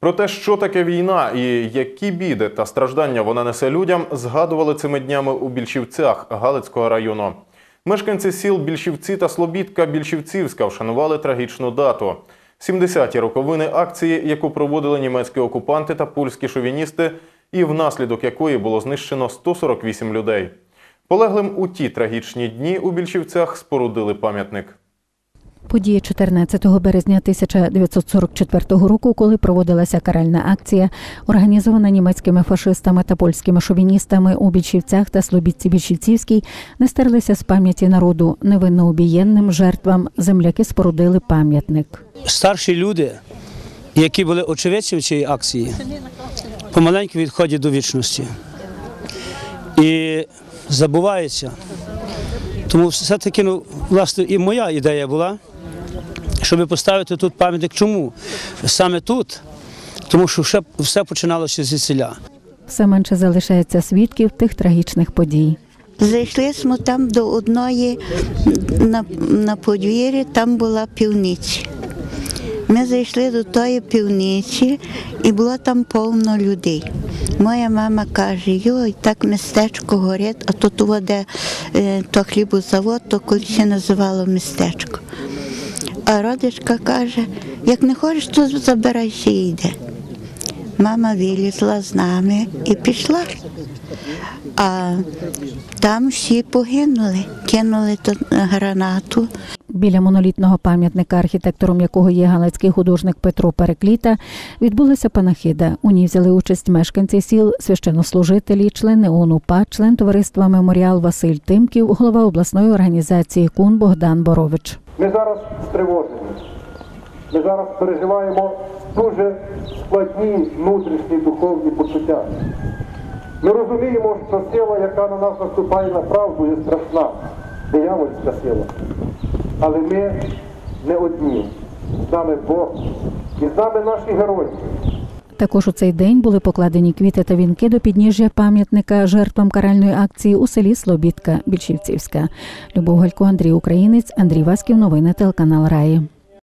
Про те, що таке війна і які біди та страждання вона несе людям, згадували цими днями у Більшівцях Галицького району. Мешканці сіл Більшівці та Слобідка Більшівцівська вшанували трагічну дату. 70-ті роковини акції, яку проводили німецькі окупанти та польські шовіністи, і внаслідок якої було знищено 148 людей. Полеглим у ті трагічні дні у Більшівцях спорудили пам'ятник. Події 14 березня 1944 року, коли проводилася каральна акція, організована німецькими фашистами та польськими шовіністами у Більшівцях та Слобідці Більшівцівській, не стерлися з пам'яті народу невинно убієнним жертвам. Земляки спорудили пам'ятник. старші люди, які були очевидцями цієї акції, помаленьку відходять до вічності. І забуваються. Тому все-таки, ну, власне, і моя ідея була, щоб поставити тут пам'ятник. Чому? Саме тут, тому що все, все починалося зі селя. Все менше залишається свідків тих трагічних подій. Зайшли ми там до одної на, на подвір'ї, там була півниця. Ми зайшли до тої півниці і було там повно людей. Моя мама каже, йой, так містечко горить, а тут воде е, то хлібозавод, то колись називало містечко. А родичка каже, як не хочеш, то забирайся і йде. Мама вилізла з нами і пішла. А там всі погинули, кинули гранату. Біля монолітного пам'ятника, архітектором якого є галицький художник Петро Перекліта, відбулася панахида. У ній взяли участь мешканці сіл, священнослужителі, члени ОНУПА, член товариства Меморіал Василь Тимків, голова обласної організації КУН Богдан Борович. Ми зараз стривожені. Ми зараз переживаємо дуже складні внутрішні духовні почуття. Ми розуміємо, що сила, яка на нас наступає на правду, є страшна, диявольська сила. Але ми не одні. З нами Бог і з нами наші герої. Також у цей день були покладені квіти та вінки до підніжжя пам'ятника жертвам каральної акції у селі Слобідка Більшівцівська. Любов Галько, Андрій Українець, Андрій Васьків. Новини телеканал Раї.